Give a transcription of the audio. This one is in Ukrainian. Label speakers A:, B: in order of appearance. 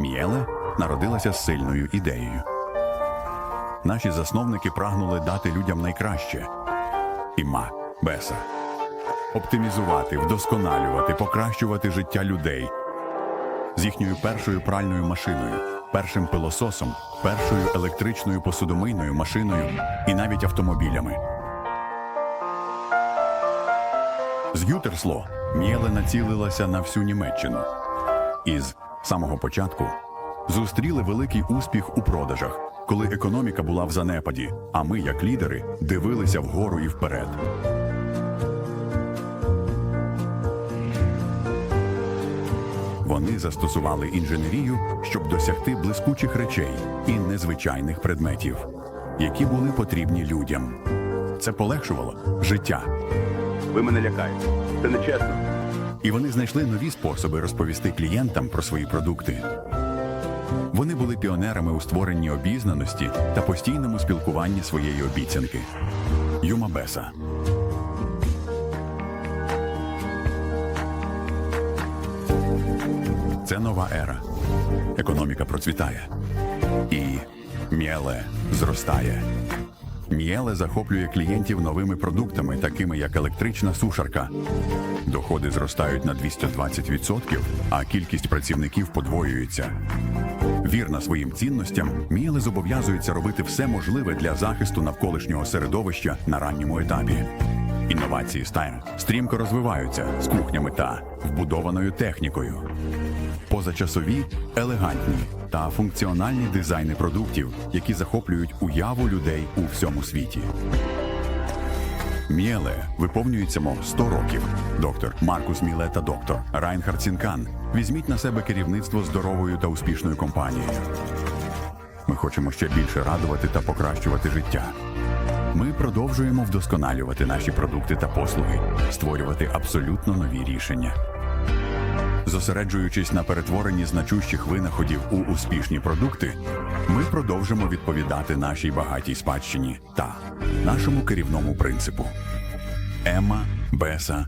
A: Мієле народилася з сильною ідеєю. Наші засновники прагнули дати людям найкраще. Іма, Беса. Оптимізувати, вдосконалювати, покращувати життя людей. З їхньою першою пральною машиною, першим пилососом, першою електричною посудомийною машиною і навіть автомобілями. З Ютерсло Мєле націлилася на всю Німеччину. І з самого початку зустріли великий успіх у продажах, коли економіка була в занепаді, а ми, як лідери, дивилися вгору і вперед. Вони застосували інженерію, щоб досягти блискучих речей і незвичайних предметів, які були потрібні людям. Це полегшувало життя.
B: Ви мене лякаєте. Це нечесно.
A: І вони знайшли нові способи розповісти клієнтам про свої продукти. Вони були піонерами у створенні обізнаності та постійному спілкуванні своєї обіцянки. Юма Беса. Це нова ера. Економіка процвітає. І Мєле зростає. Мєле захоплює клієнтів новими продуктами, такими як електрична сушарка. Доходи зростають на 220%, а кількість працівників подвоюється. Вірна своїм цінностям, Мієле зобов'язується робити все можливе для захисту навколишнього середовища на ранньому етапі. Інновації Стайн стрімко розвиваються з кухнями та вбудованою технікою. Позачасові, елегантні та функціональні дизайни продуктів, які захоплюють уяву людей у всьому світі. Мєле виповнюється мов 100 років. Доктор Маркус Міле та доктор Райнхард Сінкан. Візьміть на себе керівництво здоровою та успішною компанією. Ми хочемо ще більше радувати та покращувати життя. Ми продовжуємо вдосконалювати наші продукти та послуги, створювати абсолютно нові рішення. Зосереджуючись на перетворенні значущих винаходів у успішні продукти, ми продовжимо відповідати нашій багатій спадщині та нашому керівному принципу. Ема, Беса,